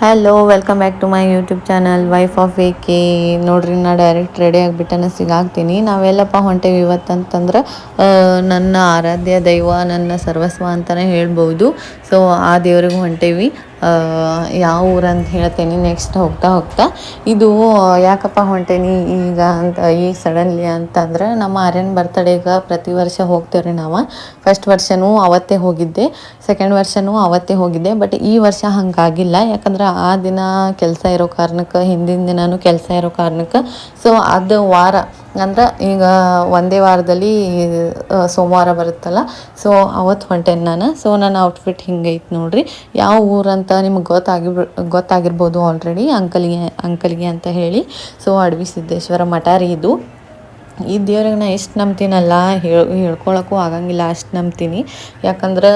Hello welcome back to my YouTube channel wife of K ನೋಡ್ರಿ, ನಾ direct ready ಆಗಿಬಿಟ್ಟನ, ಸಿಗಾಕ್ತೀನಿ. ನಾವೆಲ್ಲಪ್ಪ ಹೊಂಟೇವಿ ಇವತ್ತಂತಂದ್ರೆ ನನ್ನ ಆರಾಧ್ಯ ದೈವ, ನನ್ನ ಸರ್ವಸ್ವ ಅಂತಲೇ ಹೇಳ್ಬೋದು. ಸೊ ಆ ದೇವ್ರಿಗೆ ಹೊಂಟೇವಿ. ಯಾವ ಊರಂತ ಹೇಳ್ತೇನೆ ನೆಕ್ಸ್ಟ್ ಹೋಗ್ತಾ ಹೋಗ್ತಾ. ಇದು ಯಾಕಪ್ಪ ಹೊಂಟೇನಿ ಈಗ ಅಂತ ಈಗ ಸಡನ್ಲಿ ಅಂತಂದ್ರೆ ನಮ್ಮ ಆರ್ಯನ್ ಬರ್ತಡೇಗೆ ಪ್ರತಿ ವರ್ಷ ಹೋಗ್ತೇವ್ರಿ ನಾವು. ಫಸ್ಟ್ ವರ್ಷನೂ ಅವತ್ತೇ ಹೋಗಿದ್ದೆ ಸೆಕೆಂಡ್ ವರ್ಷನೂ ಅವತ್ತೇ ಹೋಗಿದ್ದೆ ಬಟ್ ಈ ವರ್ಷ ಹಂಗಾಗಿಲ್ಲ. ಯಾಕಂದ್ರೆ ಆ ದಿನ ಕೆಲಸ ಇರೋ ಕಾರಣಕ್ಕೆ, ಹಿಂದಿನ ದಿನವೂ ಕೆಲಸ ಇರೋ ಕಾರಣಕ್ಕೆ. ಸೊ ಅದು ವಾರ ಅಂದ್ರೆ ಈಗ ಒಂದೇ ವಾರದಲ್ಲಿ ಸೋಮವಾರ ಬರುತ್ತಲ್ಲ. ಸೊ ಅವತ್ತು ಹೊಂಟೇನೆ ನಾನು. ಸೊ ನನ್ನ ಔಟ್ಫಿಟ್ ಹಿಂಗೈತೆ ನೋಡ್ರಿ. ಯಾವ ಊರಂತ ನಿಮ್ಗೆ ಗೊತ್ತಾಗಿ, ಗೊತ್ತಾಗಿರ್ಬೋದು ಆಲ್ರೆಡಿ ಅಂಕಲ್ಗೆ ಅಂಕಲ್ಗೆ ಅಂತ ಹೇಳಿ. ಸೊ ಅಡವಿ ಸಿದ್ದೇಶ್ವರ ಮಠ ರೀ ಇದು. ಈ ದೇವ್ರಿಗೆ ನಾ ಎಷ್ಟು ನಂಬ್ತೀನಲ್ಲ ಹೇಳ್ ಹೇಳ್ಕೊಳಕ್ಕೂ ಆಗಂಗಿಲ್ಲ ಅಷ್ಟು ನಂಬ್ತೀನಿ. ಯಾಕಂದ್ರೆ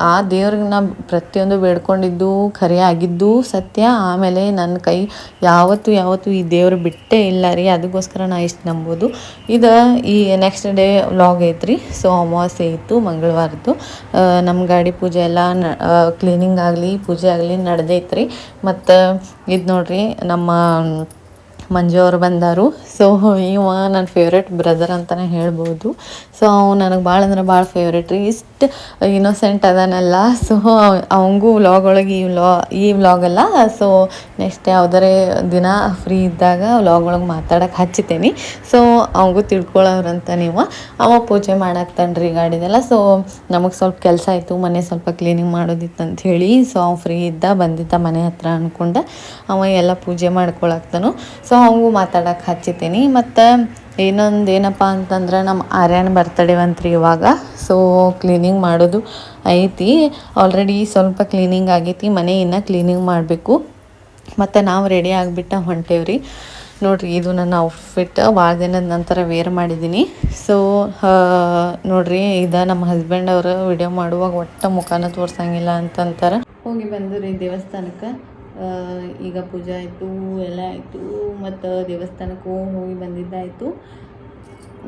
ಆ, ದೇವ್ರಿಗೆ ನಾ ಪ್ರತಿಯೊಂದು ಬೇಡ್ಕೊಂಡಿದ್ದು ಖರೆ ಆಗಿದ್ದು ಸತ್ಯ. ಆಮೇಲೆ ನನ್ನ ಕೈ ಯಾವತ್ತೂ ಯಾವತ್ತೂ ಈ ದೇವ್ರು ಬಿಟ್ಟೇ ಇಲ್ಲ ರೀ. ಅದಕ್ಕೋಸ್ಕರ ನಾ ಇಷ್ಟು ನಂಬೋದು. ಇದು ಈ ನೆಕ್ಸ್ಟ್ ಡೇ ವ್ಲಾಗ್ ಐತ್ರಿ. ಸೊ ಅಮಾವಾಸ್ಯೆ ಇತ್ತು ಮಂಗಳವಾರದ್ದು ನಮ್ಮ ಗಾಡಿ ಪೂಜೆ ಎಲ್ಲ ಕ್ಲೀನಿಂಗ್ ಆಗಲಿ ಪೂಜೆ ಆಗಲಿ ನಡೆದೈತ್ರಿ. ಮತ್ತು ಇದು ನೋಡ್ರಿ ನಮ್ಮ ಮಂಜು ಅವರು ಬಂದಾರು. ಸೊ ಇವ ನನ್ನ ಫೇವ್ರೆಟ್ ಬ್ರದರ್ ಅಂತಲೇ ಹೇಳ್ಬೋದು. ಸೊ ಅವ್ನು ನನಗೆ ಭಾಳ ಅಂದ್ರೆ ಭಾಳ ಫೇವ್ರೆಟ್ ರೀ ಇಷ್ಟು ಇನ್ನೋಸೆಂಟ್ ಅದಾನಲ್ಲ. ಸೊ ಅವಂಗೂ ವ್ಲಾಗ್ ಒಳಗೆ ಈ ವ್ಲಾ ಈ ವ್ಲಾಗಲ್ಲ ಸೊ ನೆಕ್ಸ್ಟ್ ಯಾವ್ದಾರೇ ದಿನ ಫ್ರೀ ಇದ್ದಾಗ ವ್ಲಾಗ್ ಒಳಗೆ ಮಾತಾಡಕ್ಕೆ ಹಚ್ಚಿತೇನೆ. ಸೊ ಅವಂಗೂ ತಿಳ್ಕೊಳ್ಳೋರಂತ ನೀವು ಅವ ಪೂಜೆ ಮಾಡಾಕ್ತಾನ್ರಿ ಗಾಡಿದೆಲ್ಲ. ಸೊ ನಮಗೆ ಸ್ವಲ್ಪ ಕೆಲಸ ಆಯಿತು. ಮನೆ ಸ್ವಲ್ಪ ಕ್ಲೀನಿಂಗ್ ಮಾಡೋದಿತ್ತು ಅಂತ ಹೇಳಿ. ಸೊ ಅವ್ನು ಫ್ರೀ ಇದ್ದ, ಬಂದಿದ್ದ ಮನೆ ಹತ್ರ ಅನ್ಕೊಂಡೆ ಅವ ಎಲ್ಲ ಪೂಜೆ ಮಾಡ್ಕೊಳಕ್ತಾನು ಸೊ ಅವಂಗೂ ಮಾತಾಡಕ್ಕೆ ಹಚ್ಚಿತೀನಿ. ಮತ್ತು ಇನ್ನೊಂದು ಏನಪ್ಪ ಅಂತಂದ್ರೆ ನಮ್ಮ ಆರ್ಯನ್ ಬರ್ತಡೇ ಅಂತ್ರಿ ಇವಾಗ. ಸೊ ಕ್ಲೀನಿಂಗ್ ಮಾಡೋದು ಐತಿ. ಆಲ್ರೆಡಿ ಸ್ವಲ್ಪ ಕ್ಲೀನಿಂಗ್ ಆಗೈತಿ. ಮನೆ ಇನ್ನು ಕ್ಲೀನಿಂಗ್ ಮಾಡಬೇಕು. ಮತ್ತು ನಾವು ರೆಡಿ ಆಗಿಬಿಟ್ಟ ಹೊಂಟೇವ್ರಿ. ನೋಡ್ರಿ, ಇದು ನನ್ನ ಔಟ್ಫಿಟ್ ಭಾಳ ದಿನದ ನಂತರ ವೇರ್ ಮಾಡಿದ್ದೀನಿ ಸೊ ನೋಡ್ರಿ, ಇದು ನಮ್ಮ ಹಸ್ಬೆಂಡ್ ಅವರು ವಿಡಿಯೋ ಮಾಡುವಾಗ ಒಟ್ಟ ಮುಖಾನ ತೋರ್ಸಂಗಿಲ್ಲ ಅಂತಂತಾರೆ. ಹೋಗಿ ಬಂದು ರೀ ದೇವಸ್ಥಾನಕ್ಕೆ. ಈಗ ಪೂಜೆ ಆಯಿತು, ಎಲ್ಲ ಆಯಿತು, ಮತ್ತು ದೇವಸ್ಥಾನಕ್ಕೂ ಹೋಗಿ ಬಂದಿದ್ದಾಯಿತು.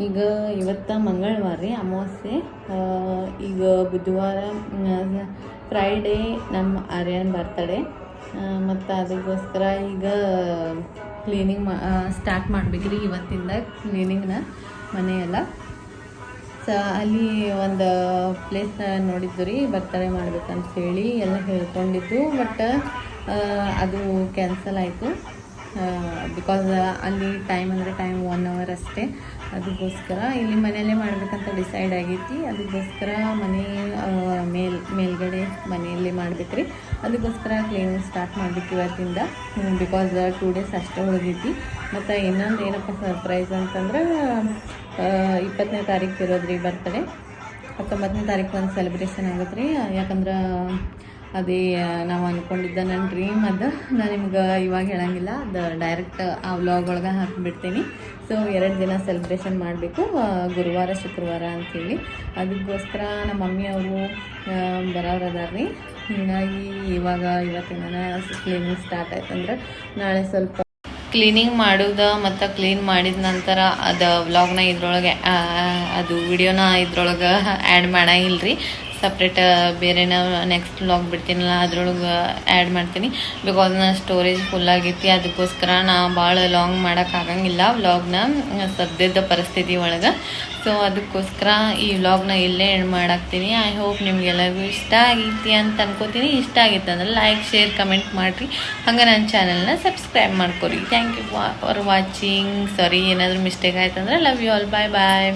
ಈಗ ಇವತ್ತ ಮಂಗಳವಾರ ರೀ ಅಮಾವಾಸ್ಯೆ ಈಗ ಬುಧವಾರ ಫ್ರೈಡೇ ನಮ್ಮ ಆರ್ಯನ್ ಬರ್ತಡೇ ಮತ್ತು ಅದಕ್ಕೋಸ್ಕರ ಈಗ ಕ್ಲೀನಿಂಗ್ ಮಾ ಸ್ಟಾರ್ಟ್ ಮಾಡಬೇಕ್ರಿ ಇವತ್ತಿಂದ ಕ್ಲೀನಿಂಗ್ನ ಮನೆಯೆಲ್ಲ. ಸ ಅಲ್ಲಿ ಒಂದು ಪ್ಲೇಸ್ ನೋಡಿದ್ದು ರೀ ಬರ್ತಾರೆ ಮಾಡ್ಬೇಕಂತ ಹೇಳಿ ಎಲ್ಲ ಹೇಳ್ಕೊಂಡಿದ್ದು ಬಟ್ ಅದು ಕ್ಯಾನ್ಸಲ್ ಆಯಿತು. ಬಿಕಾಸ್ ಅಲ್ಲಿ ಟೈಮ್ ಅಂದರೆ ಟೈಮ್ ಒನ್ ಅವರ್ ಅಷ್ಟೇ. ಅದಕ್ಕೋಸ್ಕರ ಇಲ್ಲಿ ಮನೆಯಲ್ಲೇ ಮಾಡಬೇಕಂತ ಡಿಸೈಡ್ ಆಗೈತಿ. ಅದಕ್ಕೋಸ್ಕರ ಮನೆ ಮೇಲ್, ಮೇಲ್ಗಡೆ ಮನೆಯಲ್ಲೇ ಮಾಡ್ಬೇಕು ರೀ. ಅದಕ್ಕೋಸ್ಕರ ಕ್ಲೀನಿಂಗ್ ಸ್ಟಾರ್ಟ್ ಮಾಡಬೇಕು ಇವತ್ತಿಂದ. ಬಿಕಾಸ್ ಟೂ ಡೇಸ್ ಅಷ್ಟೇ ಉಳಿದೈತಿ. ಮತ್ತು ಇನ್ನೊಂದು ಏನಪ್ಪ ಸರ್ಪ್ರೈಸ್ ಅಂತಂದ್ರೆ ಇಪ್ಪತ್ತನೇ ತಾರೀಕು ರೀ ಬರ್ತಡೇ ಹತ್ತೊಂಬತ್ತನೇ ತಾರೀಕು ಒಂದು ಸೆಲೆಬ್ರೇಷನ್ ಆಗುತ್ತೆ ರೀ ಯಾಕಂದ್ರೆ ಅದೇ ನಾವು ಅಂದ್ಕೊಂಡಿದ್ದ ನನ್ನ ಡ್ರೀಮ್ ಅದು. ನಾನು ನಿಮ್ಗೆ ಇವಾಗ ಹೇಳಂಗಿಲ್ಲ. ಅದು ಡೈರೆಕ್ಟ್ ಆ ವ್ಲಾಗ್ ಒಳಗೆ ಹಾಕಿಬಿಡ್ತೀನಿ. ಸೊ ಎರಡು ದಿನ ಸೆಲೆಬ್ರೇಷನ್ ಮಾಡಬೇಕು. ಗುರುವಾರ, ಶುಕ್ರವಾರ ಅಂಥೇಳಿ ಅದಕ್ಕೋಸ್ಕರ ನಮ್ಮ ಮಮ್ಮಿ ಅವರು ಬರೋರು ಅದಾರ ರೀ ಹೀಗಾಗಿ ಇವಾಗ ಇವತ್ತಿನ ಕ್ಲೀನಿಂಗ್ ಸ್ಟಾರ್ಟ್ ಆಯ್ತಂದ್ರೆ ನಾಳೆ ಸ್ವಲ್ಪ ಕ್ಲೀನಿಂಗ್ ಮಾಡೋದು ಮತ್ತು ಕ್ಲೀನ್ ಮಾಡಿದ ನಂತರ ಅದು ವ್ಲಾಗ್ನ ಇದ್ರೊಳಗೆ ಅದು ವಿಡಿಯೋನ ಇದ್ರೊಳಗೆ ಆ್ಯಡ್ ಮಾಡಂಗಿಲ್ಲ ರೀ ಸಪ್ರೇಟ್ ಬೇರೆನ ನೆಕ್ಸ್ಟ್ ವ್ಲಾಗ್ ಬಿಡ್ತೀನಲ್ಲ, ಅದ್ರೊಳಗೆ ಆ್ಯಡ್ ಮಾಡ್ತೀನಿ. ಬಿಕಾಸ್ ನನ್ನ ಸ್ಟೋರೇಜ್ ಫುಲ್ ಆಗೈತಿ ಅದಕ್ಕೋಸ್ಕರ ನಾ ಭಾಳ ಲಾಂಗ್ ಮಾಡೋಕ್ಕಾಗಂಗಿಲ್ಲ ವ್ಲಾಗ್ನ ಸದ್ಯದ ಪರಿಸ್ಥಿತಿ ಒಳಗೆ. ಸೊ ಅದಕ್ಕೋಸ್ಕರ ಈ ವ್ಲಾಗ್ನ ಇಲ್ಲೇ ಎಂಡ್ ಮಾಡಾಕ್ತೀನಿ. ಐ ಹೋಪ್ ನಿಮಗೆಲ್ಲರಿಗೂ ಇಷ್ಟ ಆಗೈತಿ ಅಂತ ಅನ್ಕೋತೀನಿ. ಇಷ್ಟ ಆಗಿತ್ತು ಅಂದ್ರೆ ಲೈಕ್ ಶೇರ್ ಕಮೆಂಟ್ ಮಾಡಿರಿ. ಹಂಗೆ ನನ್ನ ಚಾನಲ್ನ ಸಬ್ಸ್ಕ್ರೈಬ್ ಮಾಡ್ಕೊರಿ. Thank you for watching sorry ಏನಾದರೂ ಮಿಸ್ಟೇಕ್ ಆಯ್ತಂದ್ರೆ love you all bye bye